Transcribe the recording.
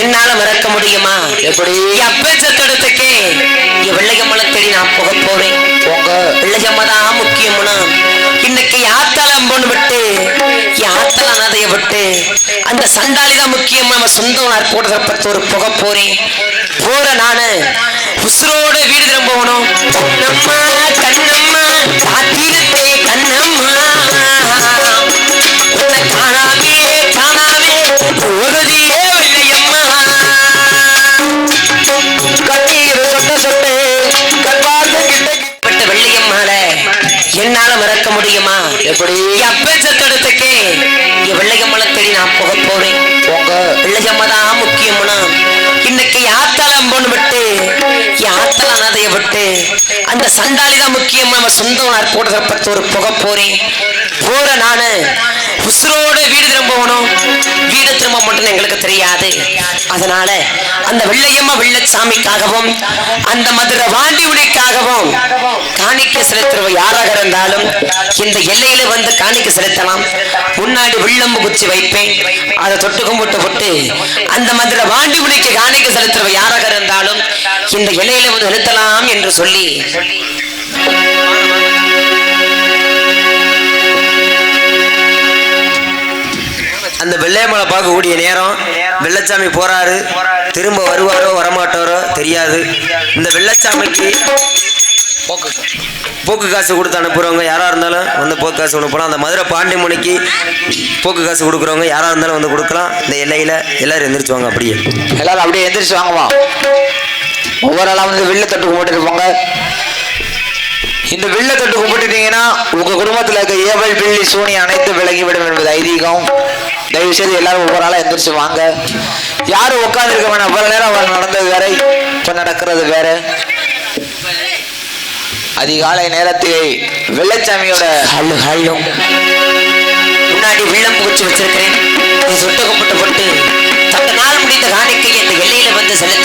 என்னால மறக்க முடியுமா? எப்படி? அப்பேச்சத்தடத்துக்கு வெள்ளையம்மளை தேடி நான் போக போறேன். போங்க. வெள்ளையம்மா தான் முக்கியம்னா. இன்னைக்கு யாத்தாளம் பொண்ணு விட்டு யாத்தாள நதைய விட்டு அந்த சண்டாளி தான் முக்கியம் நம்ம சொந்தம் நான் போடுறப்ப ஒரு புக போறேன். போற நானு. உசுரோட வீடு திரும்பணும் முடியுமா? எப்படி? அப்பேச்சத்தடத்துக்கு வெள்ளையம்மளை தேடி நான் போக போறேன். போங்க. வெள்ளையம்மா தான் முக்கியம்னா. இன்னைக்கு யாத்தாளம் பொண்ணு விட்டு யாத்தாள நதைய விட்டு அந்த சண்டாளி தான் முக்கியம் நம்ம சொந்தம் நான் போடுறப்ப ஒரு புகை போறேன் போற நானு உசுரோட வீடு திரும்பணும் வீடு திரும்ப மட்டும் எங்களுக்கு தெரியாது. அதனால அந்த வெள்ளையம்மா வெள்ளச்சாமிக்காகவும் அந்த மதுரை வாண்டியுடிக்காகவும் காணிக்க செலுத்துறவ யாராக இருந்தாலும் இந்த எல்லையில வந்து காணிக்க செலுத்தலாம். முன்னாடி வில்லம்பு குச்சி வைப்பேன். அதை தொட்டு கும்பிட்டு விட்டு அந்த மதுரை வாண்டியுடிக்கு காணிக்க செலுத்துறவ யாராக இருந்தாலும் இந்த எல்லையில வந்து நிறுத்தலாம் என்று சொல்லி அந்த வெள்ளையம்மலை பார்க்கக்கூடிய நேரம் வெள்ளச்சாமி போறாரு திரும்ப வருவாரோ வரமாட்டாரோ தெரியாது. இந்த வெள்ளச்சாமிக்கு போக்கு காசு கொடுத்து அனுப்புறவங்க யாரா இருந்தாலும் வந்து போக்கு காசு அனுப்பலாம் அந்த மதுரை பாண்டிமணிக்கு போக்கு காசு கொடுக்குறவங்க யாரா இருந்தாலும் வந்து கொடுக்கலாம். இந்த எல்லையில எல்லாரும் எந்திரிச்சுவாங்க அப்படியே. எல்லாரும் அப்படியே எந்திரிச்சு வாங்கம்மா. ஒவ்வொரு ஆளா வந்து வில்ல தொட்டு கும்பிட்டு போங்க. இந்த வில்ல தொட்டு கும்பிட்டுட்டீங்கன்னா உங்க குடும்பத்துல இருக்க ஏவல் பில்லி சூனி அனைத்து விலகிவிடும் என்பது ஐதீகம். தயவு செய்து எல்லாரும் ஒவ்வொரு ஆளா எந்திரிச்சு வாங்க. யாரும் உட்காந்துருக்க வேணாம் அவ்வளவு நேரம் அவர் நடந்தது வேற? இப்ப நடக்கிறது வேற. அதிகாலை நேரத்தில் வெள்ளச்சாமியோட ஹல்லு ஹல்லும். முன்னாடி வெள்ளம் பூச்சி வச்சிருக்கிறேன். சுட்டு கும்பிட்டு போட்டு பத்து நாள் முடிந்த காணிக்கை இந்த எல்லையில வந்து செலுத்த